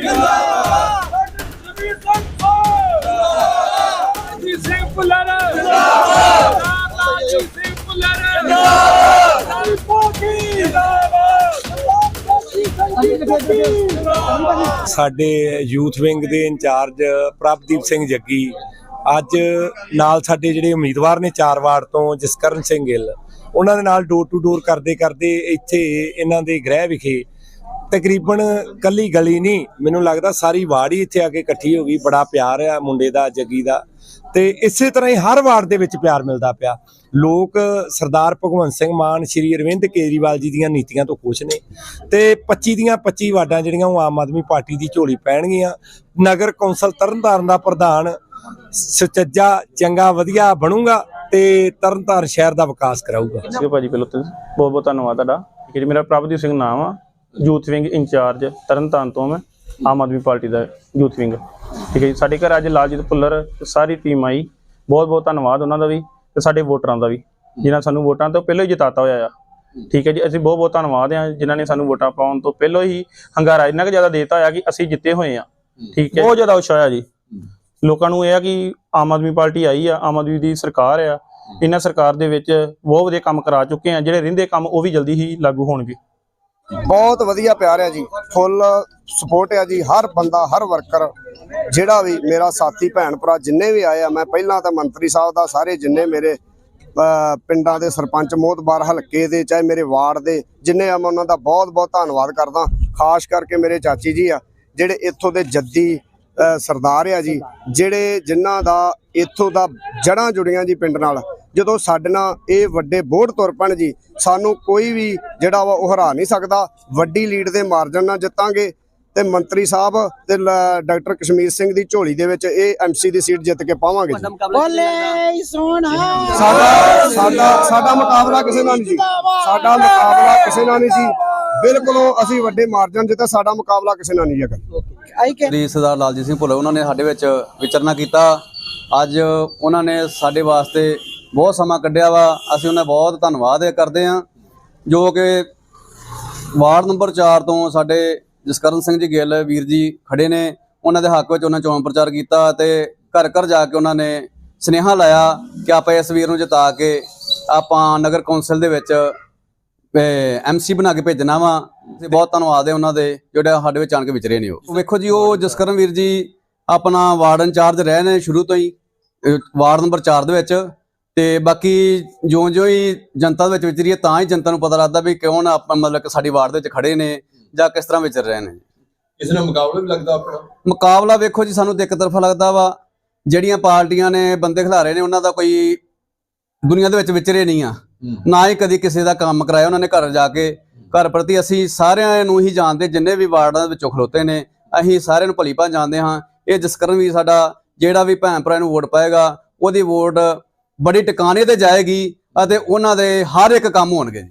ਜਿੰਦਾਬਾਦ ਜਮੀਰ ਸਿੰਘ ਜੀ ਸਿੰਘ ਪੁੱਲਰ ਜਿੰਦਾਬਾਦ ਜੀ ਸਿੰਘ ਪੁੱਲਰ ਜਿੰਦਾਬਾਦ ਪਾਰਟੀ ਜਿੰਦਾਬਾਦ ਸਾਡੇ ਯੂਥ ਵਿੰਗ ਦੇ ਇੰਚਾਰਜ ਪ੍ਰਭਦੀਪ ਸਿੰਘ ਜੱਗੀ ਅੱਜ ਨਾਲ ਸਾਡੇ ਜਿਹੜੇ ਉਮੀਦਵਾਰ ਨੇ ਚਾਰ ਵਾਰ ਤੋਂ ਜਸਕਰਨ ਸਿੰਘ ਗਿੱਲ, ਉਹਨਾਂ ਦੇ ਨਾਲ ਡੋਰ ਟੂ ਡੋਰ ਕਰਦੇ ਕਰਦੇ ਇੱਥੇ ਇਹਨਾਂ ਦੇ ਗ੍ਰਹਿ ਵਿਖੇ ਤਕਰੀਬਨ ਕੱਲੀ ਗਲੀ ਨਹੀਂ, ਮੈਨੂੰ ਲੱਗਦਾ ਸਾਰੀ ਵਾਰਡ ਹੀ ਇੱਥੇ ਆ ਕੇ ਇਕੱਠੀ ਹੋ ਗਈ, ਬੜਾ ਪਿਆਰ ਆ ਮੁੰਡੇ ਦਾ, ਜੱਗੀ ਦਾ। ਤੇ ਇਸੇ ਤਰ੍ਹਾਂ ਹੀ ਹਰ ਵਾਰਡ ਦੇ ਵਿੱਚ ਪਿਆਰ ਮਿਲਦਾ ਪਿਆ। ਲੋਕ ਸਰਦਾਰ ਭਗਵੰਤ ਸਿੰਘ ਮਾਨ, ਸ਼੍ਰੀ ਅਰਵਿੰਦ ਕੇਜਰੀਵਾਲ ਜੀ ਦੀਆਂ ਨੀਤੀਆਂ ਤੋਂ ਖੁਸ਼ ਨੇ। ਤੇ 25 ਦੀਆਂ 25 ਵਾਰਡਾਂ ਜਿਹੜੀਆਂ ਉਹ ਆਮ ਆਦਮੀ ਪਾਰਟੀ ਦੀ ਝੋਲੀ ਪੈਣਗੀਆਂ। ਨਗਰ ਕੌਂਸਲ ਤਰਨਤਾਰਨ ਦਾ ਪ੍ਰਧਾਨ ਸੁਚੱਜਾ, ਚੰਗਾ, ਵਧੀਆ ਬਣੂਗਾ ਤੇ ਤਰਨਤਾਰਨ ਸ਼ਹਿਰ ਦਾ ਵਿਕਾਸ ਕਰਾਊਗਾ। ਠੀਕ ਭਾਜੀ, ਪਹਿਲਾਂ ਬਹੁਤ ਬਹੁਤ ਧੰਨਵਾਦ ਤੁਹਾਡਾ। ਠੀਕ ਮੇਰਾ ਪ੍ਰਭਦੀਪ ਸਿੰਘ ਨਾਮ ਆ ਯੂਥ ਵਿੰਗ ਇੰਚਾਰਜ ਤਰਨਤਾਰਨ ਤੋਂ ਮੈਂ ਆਮ ਆਦਮੀ ਪਾਰਟੀ ਦਾ ਯੂਥ ਵਿੰਗ। ਠੀਕ ਹੈ ਜੀ ਸਾਡੇ ਘਰ ਅੱਜ ਲਾਲਜੀਤ ਭੁੱਲਰ ਤੇ ਸਾਰੀ ਟੀਮ ਆਈ। ਬਹੁਤ ਬਹੁਤ ਧੰਨਵਾਦ ਉਹਨਾਂ ਦਾ ਵੀ ਤੇ ਸਾਡੇ ਵੋਟਰਾਂ ਦਾ ਵੀ ਜਿਨ੍ਹਾਂ ਸਾਨੂੰ ਵੋਟਾਂ ਤੋਂ ਪਹਿਲਾਂ ਹੀ ਜਿਤਾਤਾ ਹੋਇਆ ਆ। ਠੀਕ ਹੈ ਜੀ ਅਸੀਂ ਬਹੁਤ ਬਹੁਤ ਧੰਨਵਾਦ ਆ ਜਿਨ੍ਹਾਂ ਨੇ ਸਾਨੂੰ ਵੋਟਾਂ ਪਾਉਣ ਤੋਂ ਪਹਿਲਾਂ ਹੀ ਹੰਗਾਰਾ ਇੰਨਾ ਕੁ ਜ਼ਿਆਦਾ ਦੇਤਾ ਹੋਇਆ ਕਿ ਅਸੀਂ ਜਿੱਤੇ ਹੋਏ ਆ ਠੀਕ ਹੈ ਬਹੁਤ ਜ਼ਿਆਦਾ ਉਤਸ਼ਾਹ ਆ ਜੀ। ਲੋਕਾਂ ਨੂੰ ਇਹ ਆ ਕਿ ਆਮ ਆਦਮੀ ਪਾਰਟੀ ਆਈ ਆ ਆਮ ਆਦਮੀ ਦੀ ਸਰਕਾਰ ਆ। ਇਹਨਾਂ ਸਰਕਾਰ ਦੇ ਵਿੱਚ ਬਹੁਤ ਵਧੀਆ ਕੰਮ ਕਰਾ ਚੁੱਕੇ ਆ ਜਿਹੜੇ ਰਹਿੰਦੇ ਕੰਮ ਉਹ ਵੀ ਜਲਦੀ ਹੀ ਲਾਗੂ ਹੋਣਗੇ। ਬਹੁਤ ਵਧੀਆ ਪਿਆਰ ਹੈ ਜੀ ਫੁੱਲ ਸਪੋਰਟ ਹੈ ਜੀ, ਹਰ ਬੰਦਾ, ਹਰ ਵਰਕਰ ਜਿਹੜਾ ਵੀ ਮੇਰਾ ਸਾਥੀ, ਭੈਣ, ਭਰਾ ਜਿੰਨੇ ਵੀ ਆਏ ਆ, ਮੈਂ ਪਹਿਲਾਂ ਤਾਂ ਮੰਤਰੀ ਸਾਹਿਬ ਦਾ ਸਾਰੇ ਜਿੰਨੇ ਮੇਰੇ ਪਿੰਡਾਂ ਦੇ ਸਰਪੰਚ ਮੋਹਤਬਾਰ ਹਲਕੇ ਦੇ, ਚਾਹੇ ਮੇਰੇ ਵਾਰਡ ਦੇ, ਜਿੰਨੇ ਆ, ਮੈਂ ਉਹਨਾਂ ਦਾ ਬਹੁਤ ਬਹੁਤ ਧੰਨਵਾਦ ਕਰਦਾ, ਖਾਸ ਕਰਕੇ ਮੇਰੇ ਚਾਚੀ ਜੀ ਆ, ਜਿਹੜੇ ਇੱਥੋਂ ਦੇ ਜੱਦੀ ਸਰਦਾਰ ਆ ਜੀ, ਜਿਹੜੇ ਜਿਨ੍ਹਾਂ ਦਾ ਇੱਥੋਂ ਦਾ ਜੜਾਂ ਜੁੜੀਆਂ ਜੀ ਪਿੰਡ ਨਾਲ ਜਦੋਂ ਸਾਡੇ ਨਾਲ ਇਹ ਵੱਡੇ ਬੋਰਡ ਤੁਰ ਪੈਣ ਜੀ ਸਾਨੂੰ ਕੋਈ ਵੀ ਜਿਹੜਾ ਵਾ ਉਹ ਹਰਾ ਨਹੀਂ ਸਕਦਾ। ਵੱਡੀ ਲੀਡ ਦੇ ਮਾਰਜਨ ਨਾਲ ਜਿੱਤਾਂਗੇ ਤੇ ਮੰਤਰੀ ਸਾਹਿਬ ਤੇ ਡਾਕਟਰ ਕਸ਼ਮੀਰ ਸਿੰਘ ਦੀ ਝੋਲੀ ਦੇ ਵਿੱਚ ਇਹ ਐਮਸੀ ਦੀ ਸੀਟ ਜਿੱਤ ਕੇ ਪਾਵਾਂਗੇ ਜੀ। ਬੋਲੇ ਸੋਨਾ ਸਾਡਾ ਸਾਡਾ ਸਾਡਾ ਮੁਕਾਬਲਾ ਕਿਸੇ ਨਾਲ ਨਹੀਂ ਜੀ। ਸਾਡਾ ਮੁਕਾਬਲਾ ਕਿਸੇ ਨਾਲ ਨਹੀਂ ਜੀ। ਬਿਲਕੁਲ ਅਸੀਂ ਵੱਡੇ ਮਾਰਜਨ ਜਿੱਤੇ ਸਾਡਾ ਮੁਕਾਬਲਾ ਕਿਸੇ ਨਾਲ ਨਹੀਂ ਹੈਗਾ। ਆਈ ਕੇ ਸ੍ਰੀ ਸਰਦਾਰ ਲਾਲਜੀਤ ਸਿੰਘ ਭੁੱਲਰ ਉਹਨਾਂ ਨੇ ਸਾਡੇ ਵਿੱਚ ਵਿਚਰਨਾ ਕੀਤਾ। ਅੱਜ ਉਹਨਾਂ ਨੇ ਸਾਡੇ ਵਾਸਤੇ ਬਹੁਤ ਸਮਾਂ ਕੱਢਿਆ ਵਾ। ਅਸੀਂ ਉਹਨਾਂ ਦਾ ਬਹੁਤ ਧੰਨਵਾਦ ਕਰਦੇ ਹਾਂ। ਜੋ ਕਿ ਵਾਰਡ ਨੰਬਰ 4 ਤੋਂ ਸਾਡੇ ਜਸਕਰਨ ਸਿੰਘ ਜੀ ਗਿੱਲ ਵੀਰ ਜੀ ਖੜੇ ਨੇ। ਉਹਨਾਂ ਦੇ ਹੱਕ ਵਿੱਚ ਉਹਨਾਂ ਚੋਣ ਪ੍ਰਚਾਰ ਕੀਤਾ ਤੇ ਘਰ ਘਰ ਜਾ ਕੇ ਉਹਨਾਂ ਨੇ ਸਨੇਹਾ ਲਾਇਆ ਕਿ ਆਪਾਂ ਇਸ ਵੀਰ ਨੂੰ ਜਿਤਾ ਕੇ ਆਪਾਂ ਨਗਰ ਕੌਂਸਲ ਦੇ ਵਿੱਚ ਐਮਸੀ ਬਣਾ ਕੇ ਭੇਜਣਾ ਵਾ। ਤੇ ਬਹੁਤ ਧੰਨਵਾਦ ਹੈ ਉਹਨਾਂ ਦੇ, ਜਿਹੜੇ ਸਾਡੇ ਵਿੱਚ ਆਣ ਕੇ ਵਿਚਰੇ ਨੇ ਉਹ। ਵੇਖੋ ਜੀ, ਉਹ ਜਸਕਰਨ ਵੀਰ ਜੀ ਆਪਣਾ ਵਾਰਡ ਇੰਚਾਰਜ ਰਹੇ ਨੇ ਸ਼ੁਰੂ ਤੋਂ ਹੀ ਵਾਰਡ ਨੰਬਰ 4 ਦੇ ਵਿੱਚ। ਤੇ ਬਾਕੀ ਜਿਉਂ-ਜਿਉਂ ਹੀ ਜਨਤਾ ਦੇ ਵਿੱਚ ਵਿਚਰੀ ਹੈ ਤਾਂ ਹੀ ਜਨਤਾ ਨੂੰ ਪਤਾ ਲੱਗਦਾ ਵੀ ਕੌਣ ਆਪਾਂ ਮਤਲਬ ਕਿ ਸਾਡੀ ਵਾਰਡ ਦੇ ਵਿੱਚ ਖੜੇ ਨੇ ਜਾਂ ਕਿਸ ਤਰ੍ਹਾਂ ਵਿਚਰ ਰਹੇ ਨੇ। ਇਸ ਨਾਲ ਮੁਕਾਬਲਾ ਵੀ ਲੱਗਦਾ ਆਪਣਾ? ਮੁਕਾਬਲਾ ਵੇਖੋ ਜੀ ਸਾਨੂੰ ਤੇ ਇੱਕ ਤਰਫਾ ਲੱਗਦਾ ਵਾ ਜਿਹੜੀਆਂ ਪਾਰਟੀਆਂ ਨੇ ਬੰਦੇ ਖਿਲਾਰੇ ਨੇ ਉਹਨਾਂ ਦਾ ਕੋਈ ਦੁਨੀਆ ਦੇ ਵਿੱਚ ਵਿਚਰੇ ਨਹੀਂ ਆ। ਨਾ ਹੀ ਕਦੀ ਕਿਸੇ ਦਾ ਕੰਮ ਕਰਾਇਆ ਉਹਨਾਂ ਨੇ ਘਰ ਜਾ ਕੇ। ਘਰ ਪ੍ਰਤੀ ਅਸੀਂ ਸਾਰਿਆਂ ਨੂੰ ਹੀ ਜਾਣਦੇ ਜਿੰਨੇ ਵੀ ਵਾਰਡਾਂ ਦੇ ਵਿੱਚੋਂ ਖਲੋਤੇ ਨੇ ਅਸੀਂ ਸਾਰਿਆਂ ਨੂੰ ਭਲੀ ਭਾਂ ਜਾਣਦੇ ਹਾਂ। ਇਹ ਜਸਕਰਨ ਵੀ ਸਾਡਾ ਜਿਹੜਾ ਵੀ ਭੈਣ ਭਰਾ ਨੂੰ ਵੋਟ ਪਾਏਗਾ ਉਹਦੀ ਵੋਟ ਬੜੀ ਟਿਕਾਣੇ ਤੇ ਜਾਏਗੀ ਅਤੇ ਉਹਨਾਂ ਦੇ ਹਰ ਇੱਕ ਕੰਮ ਹੋਣਗੇ। ਜੀ